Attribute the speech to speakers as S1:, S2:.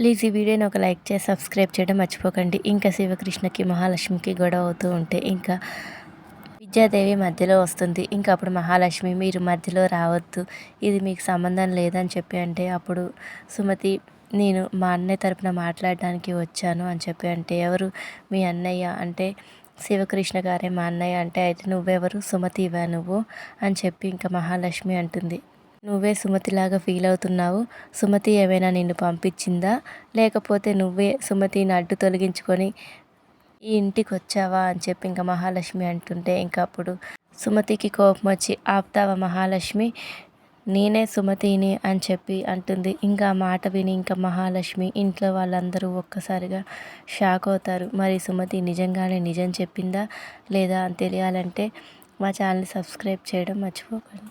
S1: Please ఈ వీడియోని ఒక లైక్ చేసి సబ్స్క్రైబ్ చేయడం మర్చిపోకండి. ఇంకా శివకృష్ణకి మహాలక్ష్మికి గొడవ అవుతూ ఉంటే ఇంకా విద్యాదేవి మధ్యలో వస్తుంది. ఇంకా అప్పుడు మహాలక్ష్మి మీరు మధ్యలో రావద్దు. ఇది మీకు సంబంధం లేదని చెప్పి అంటే అప్పుడు సుమతి నేను మా అన్నయ్య తరపున మాట్లాడడానికి వచ్చాను అని చెప్పి అంటే ఎవరు మీ అన్నయ్య? అంటే శివకృష్ణ గారే మా అన్నయ్య. అంటే అయితే నువ్వెవరు? సుమతివా నువ్వు? అని చెప్పి ఇంకా మహాలక్ష్మి అంటుంది. నువ్వే సుమతిలాగా ఫీల్ అవుతున్నావు? సుమతి ఏమైనా నిన్ను పంపించిందా? లేకపోతే నువ్వే సుమతిని అడ్డు తొలగించుకొని ఈ ఇంటికి వచ్చావా అని చెప్పి ఇంకా మహాలక్ష్మి అంటుంటే ఇంకా అప్పుడు సుమతికి కోపం వచ్చి ఆపుతావా మహాలక్ష్మి? నేనే సుమతిని అని చెప్పి అంటుంది. ఇంకా మాట విని ఇంకా మహాలక్ష్మి ఇంట్లో వాళ్ళందరూ ఒక్కసారిగా షాక్ అవుతారు. మరి సుమతి నిజంగానే నిజం చెప్పిందా లేదా? అని తెలియాలంటే మా ఛానల్ సబ్స్క్రైబ్ చేయడం మర్చిపోకండి.